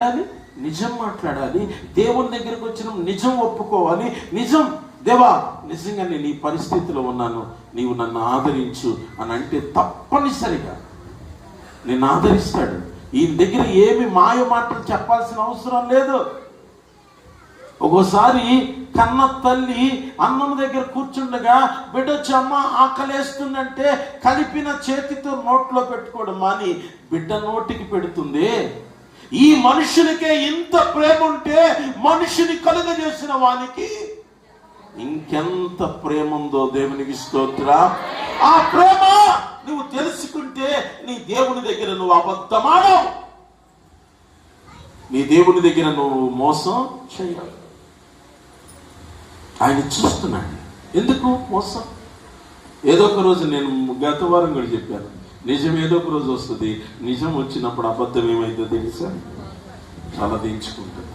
మాట్లాడాలి నిజం మాట్లాడాలి దేవుని దగ్గరకు వచ్చిన నిజం ఒప్పుకోవాలి. నిజం దేవా నిజంగా నేను ఈ పరిస్థితిలో ఉన్నాను. నీవు నన్ను ఆదరించు అని అంటే తప్పనిసరిగా నేను ఆదరిస్తాడు. ఈయన దగ్గర ఏమి మాయ మాటలు చెప్పాల్సిన అవసరం లేదు. ఒక్కోసారి కన్న తల్లి అన్నం దగ్గర కూర్చుండగా బిడ్డ ఆకలేస్తుందంటే కలిపిన చేతితో నోట్లో పెట్టుకోవడం మాని బిడ్డ నోటికి పెడుతుంది. ఈ మనుషునికే ఇంత ప్రేమ ఉంటే మనిషిని కలుగజేసిన వానికి ఇంకెంత ప్రేమ ఉందో దేవునికి స్తోత్ర. ఆ ప్రేమ నువ్వు తెలుసుకుంటే నీ దేవుని దగ్గర నువ్వు అబద్ధమాడవు. నీ దేవుని దగ్గర నువ్వు మోసం చేయాలి ఆయన చూస్తున్నాడు. ఎందుకు మోసం? ఏదో ఒక రోజు నేను గత వారం కూడా చెప్పాను. నిజం ఏదో ఒక రోజు వస్తుంది. నిజం వచ్చినప్పుడు అబద్ధం ఏమైందో తెలుసా? చాలా దించుకుంటుంది